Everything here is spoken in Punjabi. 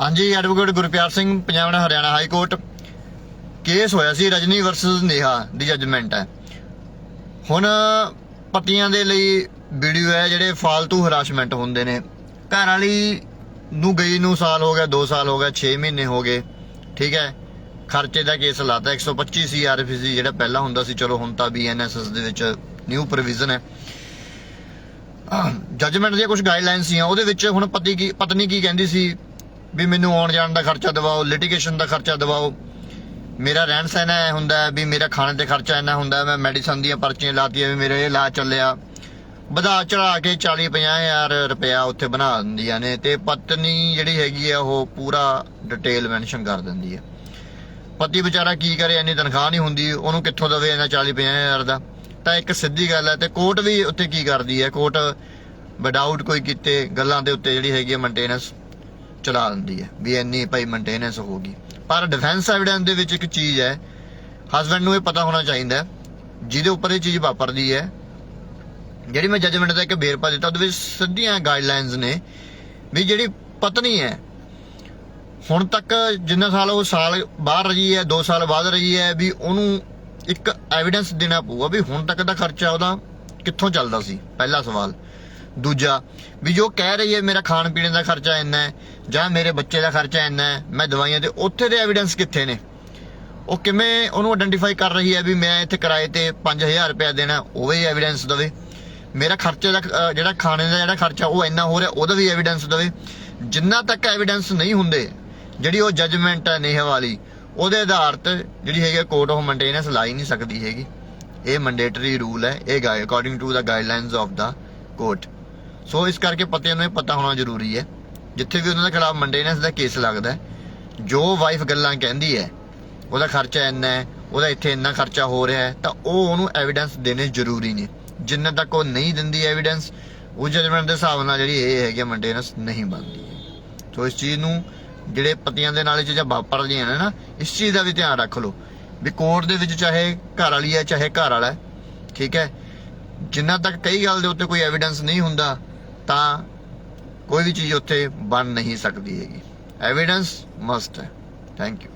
ਹਾਂਜੀ ਐਡਵੋਕੇਟ ਗੁਰਪਿਆਰ ਸਿੰਘ, ਪੰਜਾਬ ਨਾਲ ਹਰਿਆਣਾ ਹਾਈ ਕੋਰਟ ਕੇਸ ਹੋਇਆ ਸੀ ਰਜਨੀ ਵਰਸਸ ਨੇਹਾ ਦੀ ਜੱਜਮੈਂਟ ਹੈ। ਹੁਣ ਪਤੀਆਂ ਦੇ ਲਈ ਵੀਡੀਓ ਹੈ, ਜਿਹੜੇ ਫਾਲਤੂ ਹਰਾਸਮੈਂਟ ਹੁੰਦੇ ਨੇ। ਘਰ ਵਾਲੀ ਨੂੰ ਗਈ ਨੂੰ ਸਾਲ ਹੋ ਗਿਆ 2 ਸਾਲ ਹੋ ਗਿਆ 6 ਮਹੀਨੇ ਹੋ ਗਏ। ਠੀਕ ਹੈ, ਖਰਚੇ ਦਾ ਕੇਸ ਲਾਤਾ। 125 ਸੀਆਰਪੀਸੀ ਜਿਹੜਾ ਪਹਿਲਾਂ ਹੁੰਦਾ ਸੀ। ਚਲੋ, ਹੁਣ ਤਾਂ ਬੀਐਨਐਸਐਸ ਦੇ ਵਿੱਚ ਨਿਊ ਪ੍ਰੋਵੀਜ਼ਨ ਹੈ। ਜੱਜਮੈਂਟ ਦੀਆਂ ਕੁਝ ਗਾਈਡਲਾਈਨਸ ਸੀਆਂ। ਉਹਦੇ ਵਿੱਚ ਹੁਣ ਪਤੀ ਕੀ ਪਤਨੀ ਕੀ ਕਹਿੰਦੀ ਸੀ? ਵੀ ਮੈਨੂੰ ਆਉਣ ਜਾਣ ਦਾ ਖਰਚਾ ਦਿਵਾਓ ਲਿਟੀਗੇਸ਼ਨ ਦਾ ਖਰਚਾ ਦਿਵਾਓ। ਮੇਰਾ ਰਹਿਣ ਸਹਿਣ ਐ ਹੁੰਦਾ ਵੀ ਮੇਰਾ ਖਾਣੇ ਤੇ ਖਰਚਾ ਇੰਨਾ ਹੁੰਦਾ ਮੈਂ ਮੈਡੀਸਨ ਦੀਆਂ ਪਰਚੀਆਂ ਲਾਤੀਆਂ ਵੀ ਮੇਰੇ ਇਹ ਇਲਾਜ ਚੱਲਿਆ। ਵਧਾ ਚੜਾ ਕੇ 40 ਹਜ਼ਾਰ ਰੁਪਇਆ ਉੱਥੇ ਬਣਾ ਦਿੰਦੀਆਂ ਨੇ ਤੇ ਪਤਨੀ ਜਿਹੜੀ ਹੈਗੀ ਆ, ਉਹ ਪੂਰਾ ਡਿਟੇਲ ਮੈਂਸ਼ਨ ਕਰ ਦਿੰਦੀ ਹੈ ਪਤੀ ਵਿਚਾਰਾ ਕੀ ਕਰੇ, ਇੰਨੀ ਤਨਖਾਹ ਨਹੀਂ ਹੁੰਦੀ, ਉਹਨੂੰ ਕਿੱਥੋਂ ਦਵੇ ਇਹਨਾਂ 40 ਹਜ਼ਾਰ ਦਾ? ਤਾਂ ਇੱਕ ਸਿੱਧੀ ਗੱਲ ਹੈ ਤੇ ਕੋਰਟ ਵੀ ਉੱਥੇ ਕੀ ਕਰਦੀ ਹੈ? ਕੋਰਟ ਵਿਦਆਊਟ ਕੋਈ ਕੀਤੇ ਗੱਲਾਂ ਦੇ ਉੱਤੇ ਜਿਹੜੀ ਹੈਗੀ ਹੈ ਮੇਨਟੇਨੈਂਸ ਚਲਾ ਦਿੰਦੀ ਹੈ ਵੀ ਇੰਨੀ ਭਾਈ ਮੇਨਟੇਨੈਂਸ ਹੋਊਗੀ ਪਰ ਡਿਫੈਂਸ ਐਵੀਡੈਂਸ ਦੇ ਵਿੱਚ ਇੱਕ ਚੀਜ਼ ਹੈ ਹਸਬੰਡ ਨੂੰ ਇਹ ਪਤਾ ਹੋਣਾ ਚਾਹੀਦਾ ਜਿਹਦੇ ਉੱਪਰ ਇਹ ਚੀਜ਼ ਵਾਪਰਦੀ ਹੈ। ਜਿਹੜੀ ਮੈਂ ਜਜਮੈਂਟ ਦਾ ਇੱਕ ਵੇਰਪਾ ਦਿੱਤਾ, ਉਹਦੇ ਵਿੱਚ ਸਿੱਧੀਆਂ ਗਾਈਡਲਾਈਨਸ ਨੇ ਵੀ ਜਿਹੜੀ ਪਤਨੀ ਹੈ, ਹੁਣ ਤੱਕ ਜਿੰਨਾ ਸਾਲ ਉਹ ਸਾਲ ਬਾਹਰ ਰਹੀ ਹੈ 2 ਸਾਲ ਬਾਅਦ ਰਹੀ ਹੈ, ਵੀ ਉਹਨੂੰ ਇੱਕ ਐਵੀਡੈਂਸ ਦੇਣਾ ਪਊਗਾ ਵੀ ਹੁਣ ਤੱਕ ਦਾ ਖਰਚਾ ਉਹਦਾ ਕਿੱਥੋਂ ਚੱਲਦਾ ਸੀ, ਪਹਿਲਾ ਸਵਾਲ। ਦੂਜਾ, ਵੀ ਜੋ ਕਹਿ ਰਹੀ ਹੈ, ਮੇਰਾ ਖਾਣ ਪੀਣ ਦਾ ਖਰਚਾ ਇੰਨਾ ਹੈ, ਜਾਂ ਮੇਰੇ ਬੱਚੇ ਦਾ ਖਰਚਾ ਇੰਨਾ ਹੈ, ਮੈਂ ਦਵਾਈਆਂ ਤੇ, ਉੱਥੇ ਦੇ ਐਵੀਡੈਂਸ ਕਿੱਥੇ ਨੇ? ਉਹ ਕਿਵੇਂ ਉਹਨੂੰ ਆਇਡੈਂਟੀਫਾਈ ਕਰ ਰਹੀ ਹੈ ਵੀ ਮੈਂ ਇੱਥੇ ਕਿਰਾਏ ਤੇ 5000 ਰੁਪਏ ਦੇਣਾ, ਉਹ ਵੀ ਐਵੀਡੈਂਸ ਦਵੇ। ਮੇਰਾ ਖਰਚੇ ਦਾ ਜਿਹੜਾ ਖਾਣੇ ਦਾ ਜਿਹੜਾ ਖਰਚਾ, ਉਹ ਇੰਨਾ ਹੋ ਰਿਹਾ, ਉਹਦਾ ਵੀ ਐਵੀਡੈਂਸ ਦਵੇ। ਜਿੰਨਾ ਤੱਕ ਐਵੀਡੈਂਸ ਨਹੀਂ ਹੁੰਦੇ, ਜਿਹੜੀ ਉਹ ਜੱਜਮੈਂਟ ਹੈ ਨੇਹਾ ਵਾਲੀ, ਉਹਦੇ ਆਧਾਰ ਤੇ ਜਿਹੜੀ ਹੈਗੀ ਕੋਰਟ ਆਫ ਮੇਨਟੇਨੈਂਸ ਲਾਈ ਨਹੀਂ ਸਕਦੀ ਹੈਗੀ। ਇਹ ਮੈਂਡੇਟਰੀ ਰੂਲ ਹੈ, ਇਹ guide according to the guidelines of the court so ਇਸ ਕਰਕੇ ਪਤਿਆਂ ਨੂੰ ਇਹ ਪਤਾ ਹੋਣਾ ਜ਼ਰੂਰੀ ਹੈ, ਜਿੱਥੇ ਵੀ ਉਹਨਾਂ ਦੇ ਖਿਲਾਫ ਮੇਨਟੇਨੈਂਸ ਦਾ ਕੇਸ ਲੱਗਦਾ ਜੋ ਵਾਈਫ ਗੱਲਾਂ ਕਹਿੰਦੀ ਹੈ, ਉਹਦਾ ਖਰਚਾ ਇੰਨਾ ਹੈ, ਉਹਦਾ ਇੱਥੇ ਇੰਨਾ ਖਰਚਾ ਹੋ ਰਿਹਾ ਹੈ, ਤਾਂ ਉਹ ਉਹਨੂੰ ਐਵੀਡੈਂਸ ਦੇਣੇ ਜ਼ਰੂਰੀ ਨੇ। ਜਿੰਨੇ ਤੱਕ ਉਹ ਨਹੀਂ ਦਿੰਦੀ ਐਵੀਡੈਂਸ ਉਹ ਜਜਮੈਂਟ ਦੇ ਹਿਸਾਬ ਨਾਲ ਜਿਹੜੀ ਇਹ ਹੈਗੀ ਮੇਨਟੇਨੈਂਸ ਨਹੀਂ ਬਣਦੀ ਹੈ। ਸੋ ਇਸ ਚੀਜ਼ ਨੂੰ ਜਿਹੜੇ ਪਤੀਆਂ ਦੇ ਨਾਲ ਇਹ ਚੀਜ਼ਾਂ ਵਾਪਰਦੀਆਂ ਨੇ ਨਾ, ਇਸ ਚੀਜ਼ ਦਾ ਵੀ ਧਿਆਨ ਰੱਖ ਲਓ ਵੀ ਕੋਰਟ ਦੇ ਵਿੱਚ ਚਾਹੇ ਘਰ ਵਾਲੀ ਹੈ, ਚਾਹੇ ਘਰ ਵਾਲਾ ਠੀਕ ਹੈ? ਜਿੰਨਾ ਤੱਕ ਕਈ ਗੱਲ ਦੇ ਉੱਤੇ ਕੋਈ ਐਵੀਡੈਂਸ ਨਹੀਂ ਹੁੰਦਾ ਤਾਂ ਕੋਈ ਵੀ ਚੀਜ਼ ਉੱਥੇ ਬਣ ਨਹੀਂ ਸਕਦੀ ਹੈਗੀ। ਐਵੀਡੈਂਸ ਮਸਟ ਹੈ। Thank you